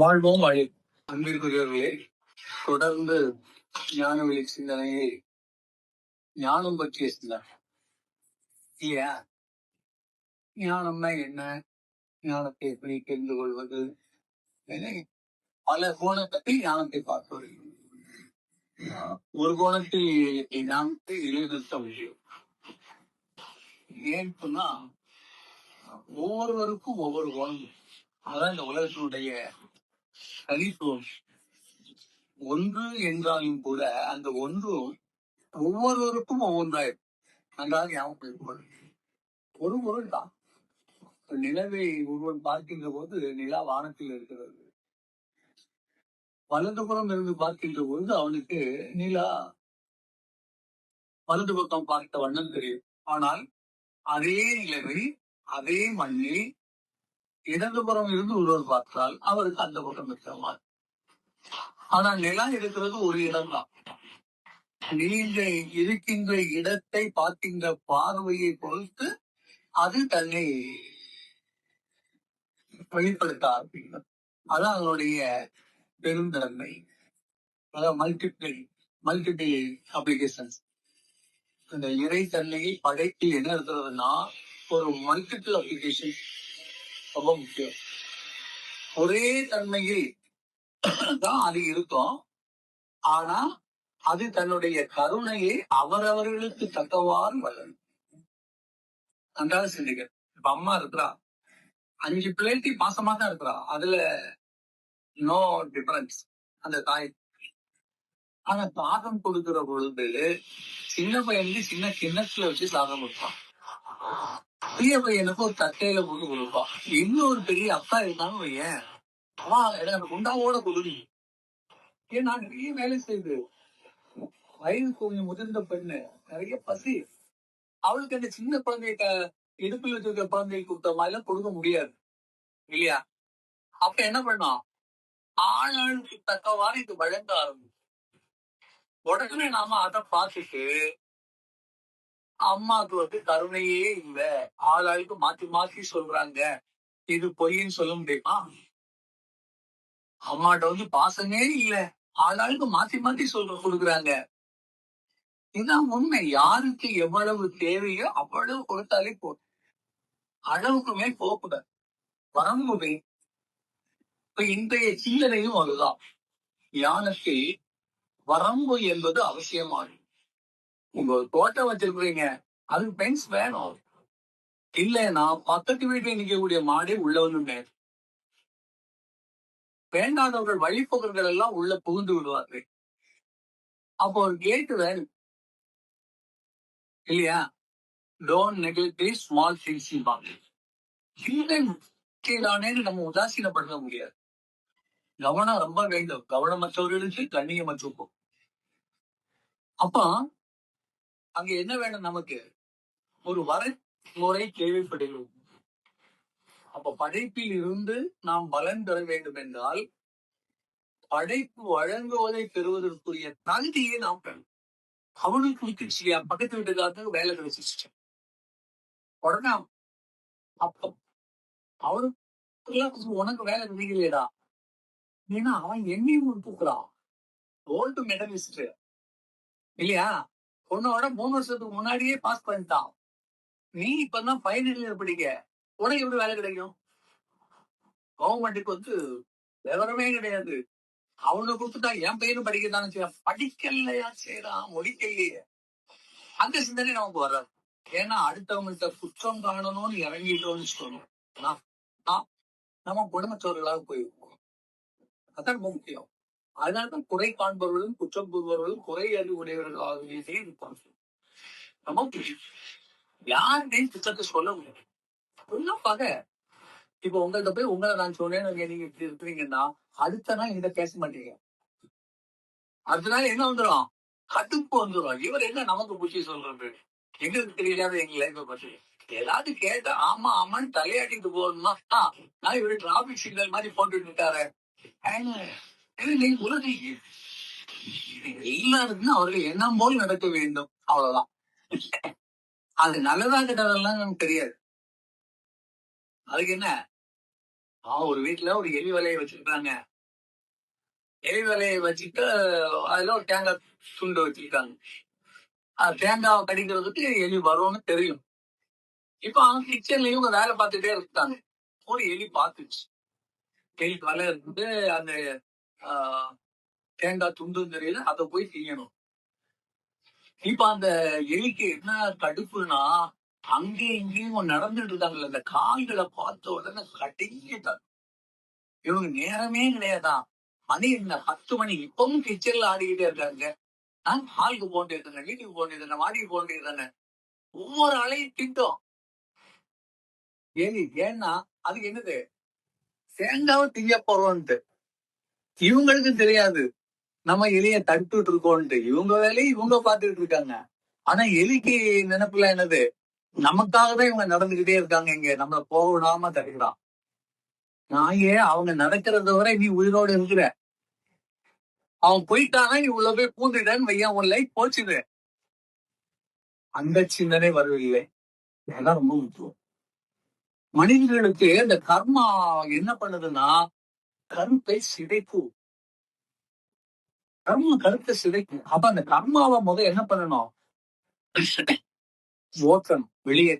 வாழ்வோம் வழி. அன்பிற்குரியவர்களே தொடர்ந்து ஞான வழி சிந்தனையை ஞானம் பற்றிய சிந்தனை. இல்லையா ஞானம்னா என்ன? ஞானத்தை எப்படி தெரிந்து கொள்வது? என பல கோணத்தில் ஞானத்தை பார்ப்பது ஒரு கோணத்தில் ஞானத்தை இழிநிறுத்த முடியும் ஏன் சொன்னா ஒவ்வொருவருக்கும் ஒவ்வொரு கோணம். அதான் இந்த உலகத்தினுடைய தனித்துவம் ஒன்று என்றாலும் கூட அந்த ஒன்று ஒவ்வொருவருக்கும் ஒவ்வொன்றாயிரும் நன்றாக ஞாபகம் வைத்துக்கொள். ஒரு பொருள் தான் நிலவை ஒருவன் பார்க்கின்ற போது நிலா வானத்தில் இருக்கிறது. வலது புறம் இருந்து பார்க்கின்ற போது அவனுக்கு நிலா வலது பக்கம் பார்த்த வண்ணம் தெரியும். ஆனால் அதே நிலவை அதே மண்ணில் இடதுபுறம் இருந்து ஒருவர் பார்த்தால் அவருக்கு அந்த பக்கம் இருக்கிற ஆனால் ஆனா நிலா இருக்கிறது ஒரு இடம் தான் இருக்கின்ற இடத்தை பார்க்கின்ற பார்வையை பொறுத்து அது தன்னை வெளிப்படுத்த ஆரம்பிக்கும். அதான் அதனுடைய பெருந்தன்மை. அதான் மல்டிபிள் மல்டிபிள் அப்ளிகேஷன்ஸ் இந்த இறை தன்மையை படைத்து என்ன இருக்கிறதுனா ஒரு மல்டிபிள் அப்ளிகேஷன் ரொம்ப முக்கியம். ஒரே தன்மையில் தான் அது இருக்கும். ஆனா அது தன்னுடைய கருணையை அவரவர்களுக்கு தக்கவாறு வளரும். நன்றாக சிந்திக்க இப்ப அம்மா இருக்கிறா. அஞ்சு பிள்ளைக்கு பாசமா தான் இருக்கிறா. அதுல நோ டிஃபரன்ஸ் அந்த தாய். ஆனா சாதம் கொடுக்கிற பொழுது சின்ன பையனுக்கு சின்ன கிண்ணத்துல வச்சு சாதம் கொடுப்பான். பெரிய பையனுக்கு ஒரு தட்டையில கொண்டு கொடுப்பா. இன்னொரு பெரிய அப்பா இருந்தாலும் ஏன் அவா எனக்கு குண்டாவோட கொடுடி. ஏன் நான் நிறைய வேலை செய்து வயது கொஞ்சம் முதிர்ந்த பெண்ணு நிறைய பசி. அவளுக்கு அந்த சின்ன குழந்தைய இடுப்பில் வச்சிருக்க குழந்தைய கொடுத்த மாதிரி எல்லாம் கொடுக்க முடியாது. இல்லையா? அப்ப என்ன பண்ணோம்? ஆளாளுக்கு தக்கவாறு இது வழங்க ஆரம்பிச்சு உடனே நாம அதை பார்த்துட்டு அம்மாவுக்கு வந்து கருணையே இல்ல. ஆளாளுக்கு மாத்தி மாத்தி சொல்றாங்க. இது பொய்ன்னு சொல்ல முடியுமா? அம்மாட்ட வந்து பாசமே இல்ல. ஆளாளுக்கு மாத்தி மாத்தி சொல்ற கொடுக்குறாங்க. இதுதான் உண்மை. யாருக்கு எவ்வளவு தேவையோ அவ்வளவு கொடுத்தாலே போதும் அளவுக்கு மேல் போகக்கூடாது. வரம்புமே இப்ப இன்றைய சிந்தனையும் அதுதான். ஞானத்தில் வரம்பு என்பது அவசியமானது உங்க ஒரு தோட்டம் வச்சிருக்கிறீங்க. அதுக்கு பென்ஸ் வேணும். இல்லைன்னா பக்கத்து வீட்டில் நிற்கக்கூடிய மாடே உள்ள வந்து வேண்டாதவர்கள் வழிபோக்கர்கள் எல்லாம் உள்ள புகுந்து விடுவார்கள். அப்போ ஒரு கேட் வேணும். இல்லையா? Don't neglect the small things in நம்ம உதாசீனப்படுத்த முடியாது. கவனம் ரொம்ப வேண்டும். கவனமற்றவர்களுக்கு கண்ணியமற்றுக்கும் அப்ப அங்க என்ன வேணும் நமக்கு? ஒரு வரமுறை தேவைப்படுகிறது. அப்ப படைப்பில் இருந்து நாம் பலன் பெற வேண்டும் என்றால் படைப்பு வழங்குவதை பெறுவதற்குரிய தகுதியை நாம் பெறணும். அவனுக்கு விட்டுச்சு இல்லையா பக்கத்து வீட்டுக்காரத்துக்கு வேலை கிடைச்சிச்சு உடனே அப்ப அவனுக்கு உனக்கு வேலை கிடைக்கலையடா. ஏன்னா அவன் எண்ணியும் தூக்குறான். கோல்டு மெடலிஸ்ட் இல்லையா? உன்னோட மூணு வருஷத்துக்கு முன்னாடியே பாஸ் பண்ணிட்டான். நீ இப்பதான் ஃபைனல் இயர் படிக்க. உனக்கு எப்படி வேலை கிடைக்கும்? கவர்மெண்ட்டுக்கு வந்து விவரமே கிடையாது. அவனை கொடுத்துட்டா என் பையனும் படிக்கத்தானே செய்யறான். படிக்கலையா செய்யறான்? முடிக்கலையே. அந்த சிந்தனை நமக்கு வராது. ஏன்னா அடுத்தவங்கள்ட்ட குற்றம் காணணும்னு இறங்கிட்டோம்னு சொல்லணும் நம்ம குடும்பத்தோர்களாக போயிருக்கோம். அதான் ரொம்ப முக்கியம். அதனால்தான் குறை காண்பவர்களும் குற்றம் கூறுபவர்களும் குறை அறிவுடையவர்களாகவே இருப்பார்கள். ரொம்ப யாருமே யாருடையும் சொல்ல முடியாது எல்லாம் இப்ப உங்கள்ட்ட போய் உங்களை நான் சொன்னேன் நீங்க இப்படி இருக்கிறீங்கன்னா அடுத்த நாள் இதை பேச மாட்டீங்க. அடுத்த நாள் என்ன வந்துடும் கடுப்பு வந்துடும் இவர் என்ன நமக்கு பிடிச்சி சொல்றது? எங்களுக்கு தெரியாத எங்க லைஃப பத்தி. ஏதாவது கேட்ட ஆமா ஆமான்னு தலையாட்டிட்டு போகணும்னா நான் இவரு டிராபிக் சிக்னல் மாதிரி போட்டுட்டு இருக்காரு. நீங்க உலகிக்கு எல்லாருக்கும் அவர்கள் எண்ணம் போல் நடக்க வேண்டும். அவ்வளவுதான். அது நல்லதா கிட்டதெல்லாம் நமக்கு தெரியாது. அதுக்கு என்ன? ஆ, ஒரு வீட்டுல ஒரு எலி வலையை வச்சிருக்காங்க எலி வலையை வச்சுட்டு அதுல ஒரு தேங்காய் துண்டு வச்சிருக்காங்க. அது தேங்காவை கடிக்கிறதுக்கு எலி வரும்னு தெரியும். இப்ப அவங்க கிச்சன்ல இவங்க வேலை பார்த்துட்டே இருக்காங்க. ஒரு எலி பார்த்துச்சு. எலி வலை இருந்து அந்த தேங்காய் துண்டும் தெரியல அதை போய் செய்யணும். இப்ப அந்த எலிக்கு என்ன தடுப்புனா அங்கேயும் இங்கேயும் நடந்துட்டு இருக்காங்கல்ல அந்த கால்களை பார்த்த உடனே கட்டிட்டாங்க இவங்க நேரமே கிடையாதான் மணி என்ன பத்து மணி? இப்பவும் கிச்சன்ல ஆடிக்கிட்டே இருக்காங்க. நான் ஹாலுக்கு போட்டு இருக்காங்க வீட்டுக்கு போட்டு இருக்காங்க மாடிக்கு போட்டு இருக்காங்க ஒவ்வொரு ஆளையும் திட்டம் ஏலி ஏன்னா அதுக்கு என்னது? தேங்காவை திங்க போறோம்ட்டு இவங்களுக்கும் தெரியாது. நம்ம எலிய தட்டுட்டு இருக்கோம்ட்டு இவங்க வேலையை இவங்க பார்த்துட்டு இருக்காங்க. ஆனா எலிக்கு நினைப்புல என்னது? நமக்காக தான் இவங்க நடந்துகிட்டே இருக்காங்க இங்க. நம்மள போக விடாம தடுக்கிறான். நாயே அவங்க நடக்கிறத வரை நீ உயிரோடு இருக்கிற. அவன் போயிட்டானா நீ உள்ள போய் பூந்துட்டேன்னு வையா உன் லைஃப் போச்சுது அந்த சிந்தனை வரவில்லை. இதெல்லாம் ரொம்ப முக்கியம். மனிதர்களுக்கு இந்த கர்மா என்ன பண்ணுதுன்னா கருத்தை சிதைக்கும் கர்ம கருத்தை சிதைக்கும். அப்ப அந்த கர்மாவை முத என்ன பண்ணணும்? ஓட்டணும் வெளியே